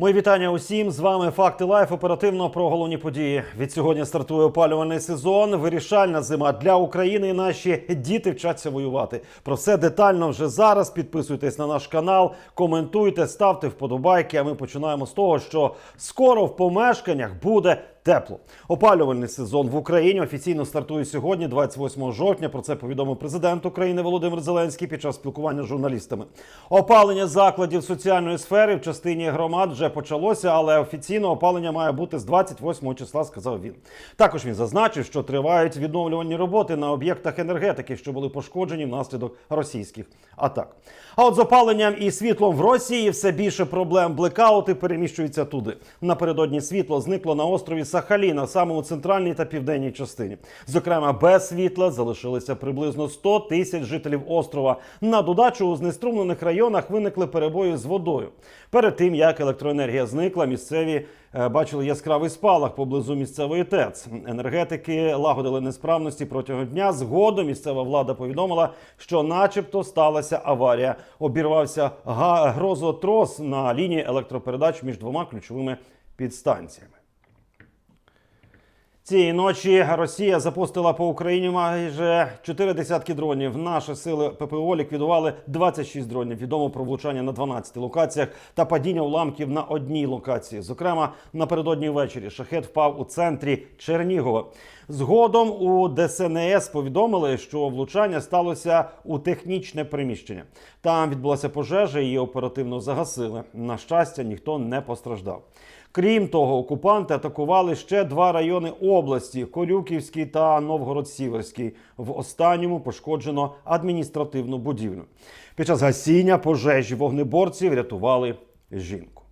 Мої вітання усім. З вами Факти Лайф. Оперативно про головні події. Від сьогодні стартує опалювальний сезон. Вирішальна зима для України. І наші діти вчаться воювати. Про все детально вже зараз. Підписуйтесь на наш канал, коментуйте, ставте вподобайки. А ми починаємо з того, що скоро в помешканнях буде тепло. Опалювальний сезон в Україні офіційно стартує сьогодні, 28 жовтня. Про це повідомив президент України Володимир Зеленський під час спілкування з журналістами. Опалення закладів соціальної сфери в частині громад вже почалося, але офіційно опалення має бути з 28 числа, сказав він. Також він зазначив, що тривають відновлювальні роботи на об'єктах енергетики, що були пошкоджені внаслідок російських атак. А от з опаленням і світлом в Росії все більше проблем. Блекаути переміщуються туди. Напередодні світло зникло на острові Сахаліна, саме у центральній та південній частині. Зокрема, без світла залишилися приблизно 100 тисяч жителів острова. На додачу у знеструмлених районах виникли перебої з водою. Перед тим як електроенергія зникла, місцеві е, бачили яскравий спалах поблизу місцевої ТЕЦ. Енергетики лагодили несправності протягом дня. Згодом місцева влада повідомила, що, начебто, сталася аварія. Обірвався грозотрос на лінії електропередач між двома ключовими підстанціями. Цієї ночі Росія запустила по Україні майже чотири десятки дронів. Наші сили ППО ліквідували 26 дронів. Відомо про влучання на 12 локаціях та падіння уламків на одній локації. Зокрема, напередодні ввечері шахет впав у центрі Чернігова. Згодом у ДСНС повідомили, що влучання сталося у технічне приміщення. Там відбулася пожежа, її оперативно загасили. На щастя, ніхто не постраждав. Крім того, окупанти атакували ще два райони області: Корюківський та Новгород-Сіверський. В останньому пошкоджено адміністративну будівлю. Під час гасіння пожежі вогнеборці врятували жінку.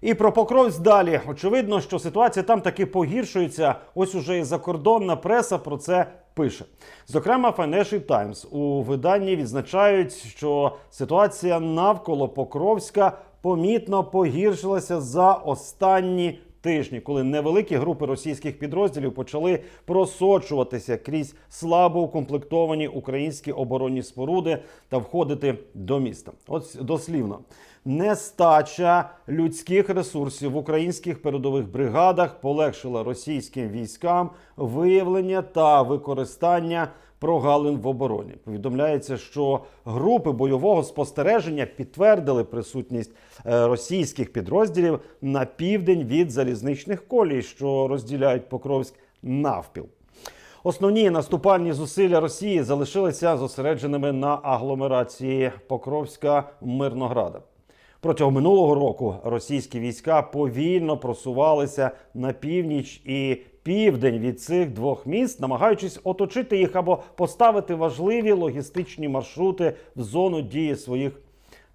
І про Покровськ далі. Очевидно, що ситуація там таки погіршується. Ось уже і закордонна преса про це пише. Зокрема, Financial Times у виданні відзначають, що ситуація навколо Покровська помітно погіршилася за останні тижні, коли невеликі групи російських підрозділів почали просочуватися крізь слабо укомплектовані українські оборонні споруди та входити до міста. От дослівно. Нестача людських ресурсів в українських передових бригадах полегшила російським військам виявлення та використання прогалин в обороні. Повідомляється, що групи бойового спостереження підтвердили присутність е, російських підрозділів на південь від залізничних колій, що розділяють Покровськ навпіл. Основні наступальні зусилля Росії залишилися зосередженими на агломерації Покровська Мирнограда. Протягом минулого року російські війська повільно просувалися на північ і південь від цих двох міст, намагаючись оточити їх або поставити важливі логістичні маршрути в зону дії своїх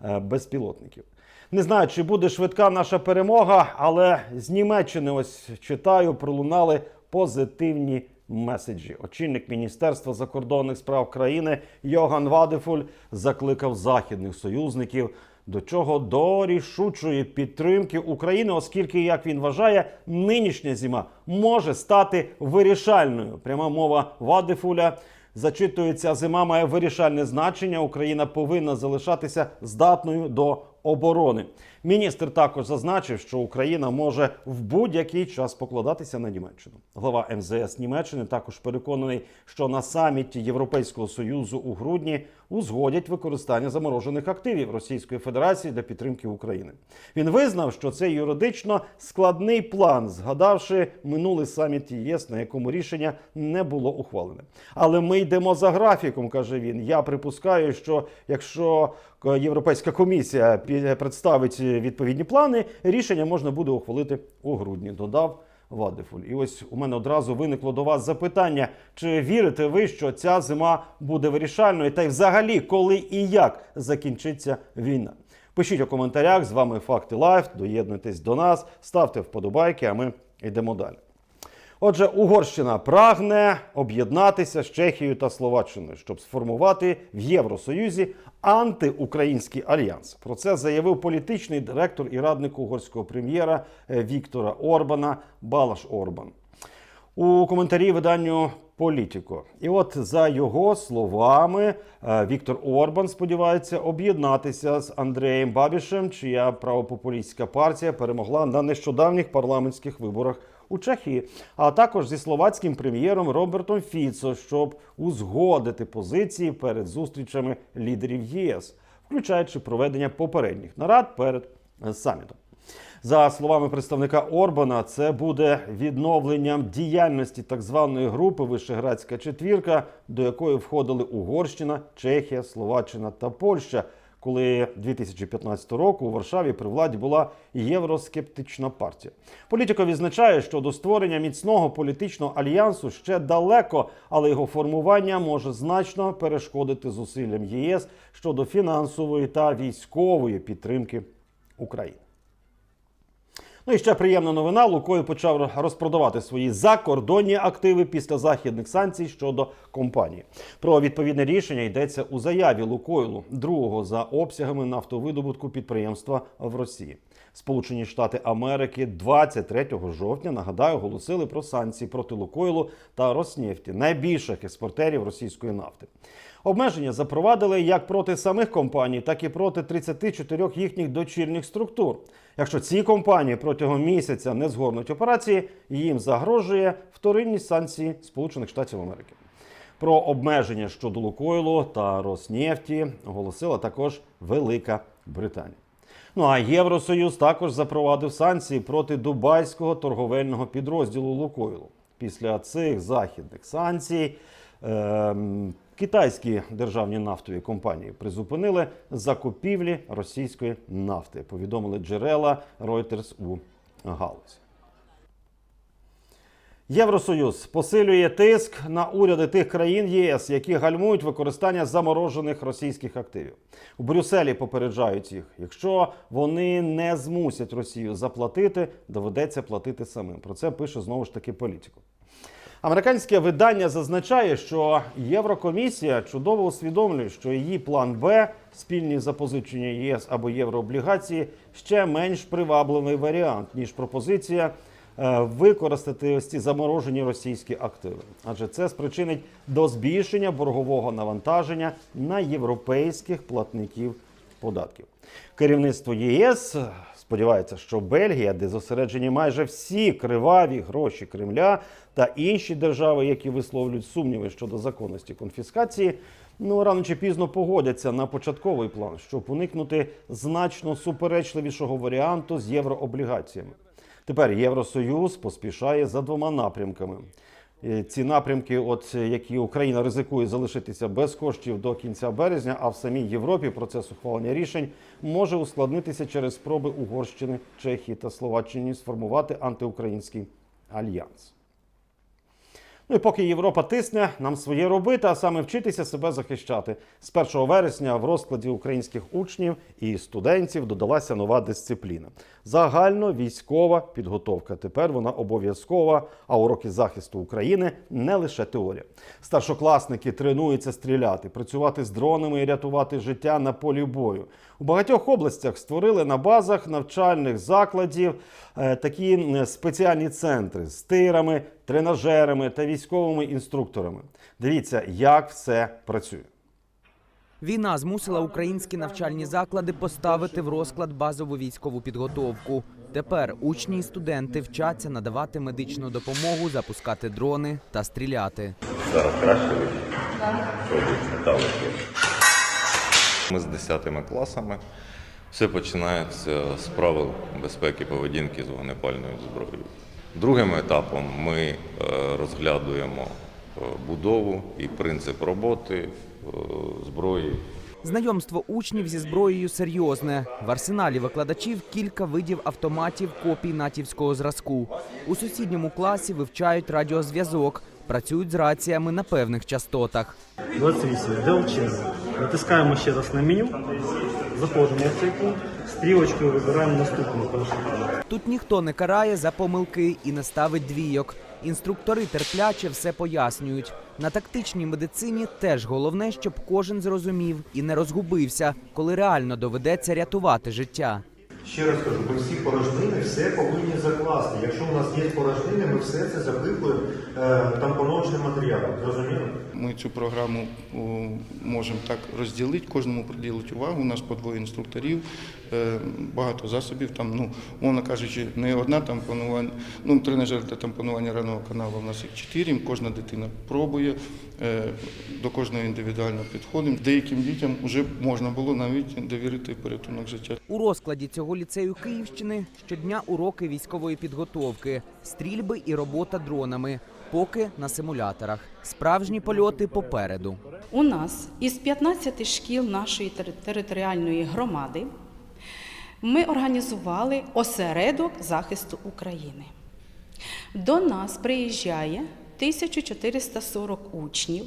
е, безпілотників. Не знаю, чи буде швидка наша перемога, але з Німеччини ось читаю, пролунали позитивні меседжі. Очільник Міністерства закордонних справ країни Йоган Вадефуль закликав західних союзників до чого до рішучої підтримки України, оскільки, як він вважає, нинішня зима може стати вирішальною. Пряма мова Вадефуля. Зачитується, зима має вирішальне значення. Україна повинна залишатися здатною до оборони. Міністр також зазначив, що Україна може в будь-який час покладатися на Німеччину. Глава МЗС Німеччини також переконаний, що на саміті Європейського союзу у грудні узгодять використання заморожених активів Російської Федерації для підтримки України. Він визнав, що це юридично складний план, згадавши минулий саміт ЄС, на якому рішення не було ухвалене. Але ми йдемо за графіком, каже він. Я припускаю, що якщо е, Європейська комісія представить відповідні плани, рішення можна буде ухвалити у грудні. Додав Вадефуль. І ось у мене одразу виникло до вас запитання: чи вірите ви, що ця зима буде вирішальною? Та й взагалі, коли і як закінчиться війна? Пишіть у коментарях. З вами Факти Лайф. Доєднуйтесь до нас, ставте вподобайки, а ми йдемо далі. Отже, Угорщина прагне об'єднатися з Чехією та Словаччиною, щоб сформувати в Євросоюзі антиукраїнський альянс. Про це заявив політичний директор і радник угорського прем'єра е, Віктора Орбана Балаш Орбан. У коментарі виданню Політіко. І от за його словами, е, Віктор Орбан сподівається об'єднатися з Андреєм Бабішем, чия правопопулістська партія перемогла на нещодавніх парламентських виборах у Чехії, а також зі словацьким прем'єром Робертом Фіцо, щоб узгодити позиції перед зустрічами лідерів ЄС, включаючи проведення попередніх нарад перед е, самітом. За словами представника Орбана, це буде відновленням діяльності так званої групи Вишеградська четвірка, до якої входили Угорщина, Чехія, Словаччина та Польща. Коли 2015 року у Варшаві при владі була євроскептична партія. Політико відзначає, що до створення міцного політичного альянсу ще далеко, але його формування може значно перешкодити зусиллям ЄС щодо фінансової та військової підтримки України. Ну і ще приємна новина. Лукою почав розпродавати свої закордонні активи після західних санкцій щодо компанії. Про відповідне рішення йдеться у заяві Лукойлу, другого за обсягами нафтовидобутку підприємства в Росії. Сполучені Штати Америки 23 жовтня нагадаю оголосили про санкції проти Лукойлу та Роснефті, найбільших експортерів російської нафти. Обмеження запровадили як проти самих компаній, так і проти 34 їхніх дочірніх структур. Якщо ці компанії протягом місяця не згорнуть операції, їм загрожує вторинні санкції Сполучених Штатів Америки. Про обмеження щодо Лукойлу та Роснефті оголосила також Велика Британія. Ну а Євросоюз також запровадив санкції проти дубайського торговельного підрозділу Лукойлу. Після цих західних санкцій ем, китайські державні нафтові компанії призупинили закупівлі російської нафти. Повідомили джерела Reuters у галузі. Євросоюз посилює тиск на уряди тих країн ЄС, які гальмують використання заморожених російських активів. У Брюсселі попереджають їх. Якщо вони не змусять Росію заплатити, доведеться платити самим. Про це пише знову ж таки політику. Американське видання зазначає, що Єврокомісія чудово усвідомлює, що її план Б спільні запозичення ЄС або єврооблігації ще менш привабливий варіант ніж пропозиція е, використати ось ці заморожені російські активи, адже це спричинить до збільшення боргового навантаження на європейських платників податків. Керівництво ЄС сподівається, що Бельгія, де зосереджені майже всі криваві гроші Кремля та інші держави, які висловлюють сумніви щодо законності конфіскації, ну рано чи пізно погодяться на початковий план, щоб уникнути значно суперечливішого варіанту з єврооблігаціями. Тепер Євросоюз поспішає за двома напрямками. Е, Ці напрямки, от е, які Україна ризикує залишитися без коштів до кінця березня, а в самій Європі процес ухвалення рішень може ускладнитися через спроби Угорщини, Чехії та Словаччини сформувати антиукраїнський альянс. Ну і поки Європа тисне, нам своє робити, а саме вчитися себе захищати. З 1 вересня в розкладі українських учнів і студентів додалася нова дисципліна. Загально військова підготовка. Тепер вона обов'язкова, а уроки захисту України не лише теорія. Старшокласники тренуються стріляти, працювати з дронами і рятувати життя на полі бою. У багатьох областях створили на базах навчальних закладів е, такі спеціальні центри з тирами, тренажерами та військовими інструкторами. Дивіться, як все працює. Війна змусила українські навчальні заклади поставити в розклад базову військову підготовку. Тепер учні і студенти вчаться надавати медичну допомогу, запускати дрони та стріляти. Зараз краще вийде. Ми з 10 класами. Все починається з правил безпеки поведінки з вогнепальною зброєю. Другим етапом ми е, розглядуємо е, будову і принцип роботи е, зброї Знайомство учнів зі зброєю серйозне. В арсеналі викладачів кілька видів автоматів копій натівського зразку. У сусідньому класі вивчають радіозв'язок, працюють з раціями на певних частотах. 28. Натискаємо ще раз на меню, заходимо в цей пункт, стрілочкою вибираємо наступний перший. Тут ніхто не карає за помилки і не ставить двійок. Інструктори терпляче все пояснюють. На тактичній медицині теж головне, щоб кожен зрозумів і не розгубився, коли реально доведеться рятувати життя. Ще раз кажу, ми всі порожнини все повинні закласти. Якщо у нас є порожнини, ми все це запитуємо е, тампоночним матеріалом. Зрозуміло? Ми цю програму можемо так розділити, кожному приділити увагу. У нас по двоє інструкторів, е, багато засобів. Там, ну, мовно кажучи, не одна тампонування, ну, тренажер для тампонування ранного каналу. У нас їх чотири. Кожна дитина пробує, е, до кожного індивідуально підходимо. Деяким дітям вже можна було навіть довірити порятунок життя. У розкладі цього ліцею Київщини щодня уроки військової підготовки, стрільби і робота дронами, поки на симуляторах. Справжні польоти попереду. У нас із 15 шкіл нашої територіальної громади ми організували осередок захисту України. До нас приїжджає 1440 учнів.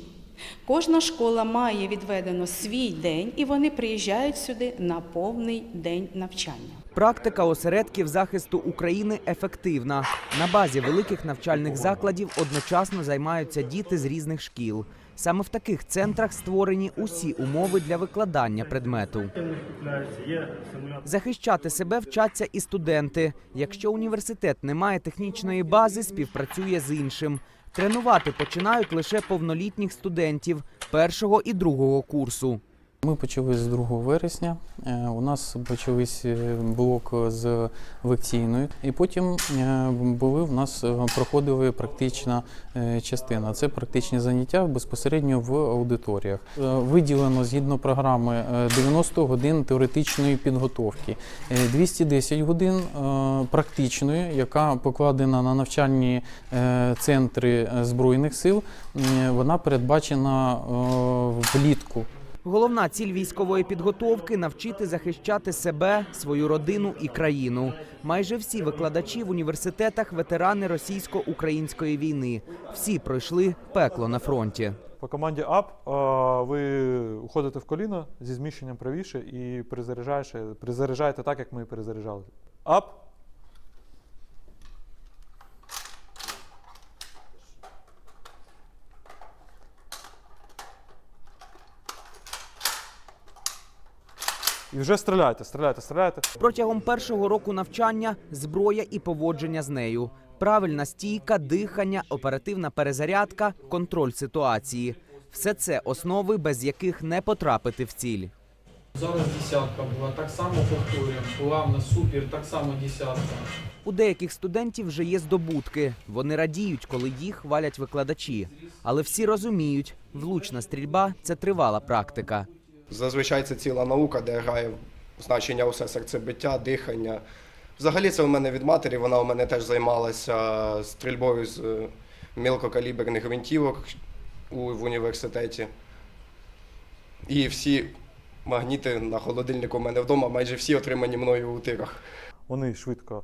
Кожна школа має відведено свій день, і вони приїжджають сюди на повний день навчання. Практика осередків захисту України ефективна. На базі великих навчальних закладів одночасно займаються діти з різних шкіл. Саме в таких центрах створені усі умови для викладання предмету. Захищати себе вчаться і студенти. Якщо університет не має технічної бази, співпрацює з іншим. Тренувати починають лише повнолітніх студентів першого і другого курсу. Ми почали з 2 вересня. Е, У нас почались е, блок з лекційною, і потім е, були в нас проходили практична частина. Це практичні заняття безпосередньо в аудиторіях. Виділено згідно програми е, 90 годин теоретичної підготовки, е, 210 годин практичної, яка покладена на навчальні центри збройних сил. Вона передбачена влітку. Головна ціль військової підготовки навчити захищати себе, свою родину і країну. Майже всі викладачі в університетах ветерани російсько-української війни. Всі пройшли пекло на фронті. По команді ап ви уходите в коліно зі зміщенням правіше і перезаряджаєте, перезаряджаєте так, як ми перезаряджали. Ап. І вже стріляйте, стріляйте, стріляйте. Протягом першого року навчання зброя і поводження з нею. Правильна стійка, дихання, оперативна перезарядка, контроль ситуації. Все це основи, без яких не потрапити в ціль. Зараз десятка була, так само повторюємо. Була в нас супер, так само десятка. У деяких студентів вже є здобутки. Вони радіють, коли їх хвалять викладачі. Але всі розуміють, влучна стрільба це тривала практика. Зазвичай це ціла наука, де грає значення усе серцебиття, дихання. Взагалі це у мене від матері, вона у мене теж займалася стрільбою з е, мілкокаліберних гвинтівок в університеті. І всі магніти на холодильнику у мене вдома, майже всі отримані мною у тирах. вони швидко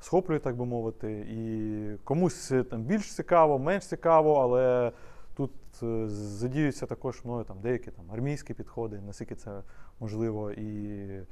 схоплюють, так би мовити, і комусь там більш цікаво, менш цікаво, але тут е, задіються також мною там деякі там армійські підходи, наскільки це можливо, і е,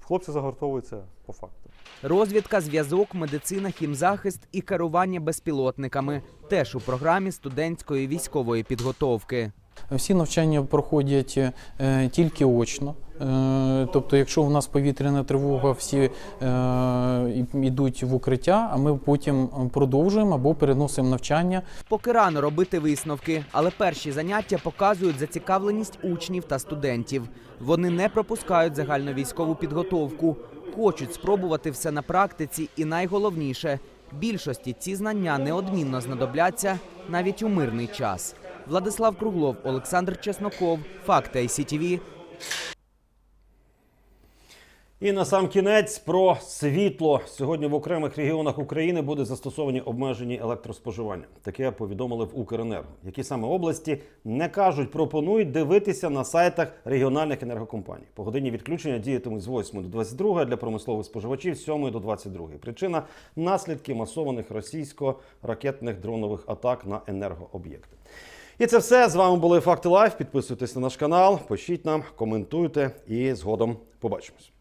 хлопці загортовуються по факту. Розвідка, зв'язок, медицина, хімзахист і керування безпілотниками теж у програмі студентської військової підготовки. Всі навчання проходять е, тільки очно. Е, тобто, якщо в нас повітряна тривога, всі е, йдуть в укриття, а ми потім продовжуємо або переносимо навчання Поки рано робити висновки, але перші заняття показують зацікавленість учнів та студентів. Вони не пропускають загальновійськову підготовку, хочуть спробувати все на практиці, і найголовніше більшості ці знання неодмінно знадобляться навіть у мирний час. Владислав Круглов, Олександр Чесноков, Факти ICTV, І на сам кінець про світло. Сьогодні в окремих регіонах України буде застосовані обмежені електроспоживання. Таке повідомили в Укренерго. Які саме області не кажуть, пропонують дивитися на сайтах регіональних енергокомпаній. Погодинні відключення діятимуть з 8 до 22, а для промислових споживачів з 7 до 22. Причина наслідки масованих російсько-ракетних дронових атак на енергооб'єкти. І це все. З вами були Факти Лайф. Підписуйтесь на наш канал, пишіть нам, коментуйте і згодом побачимось.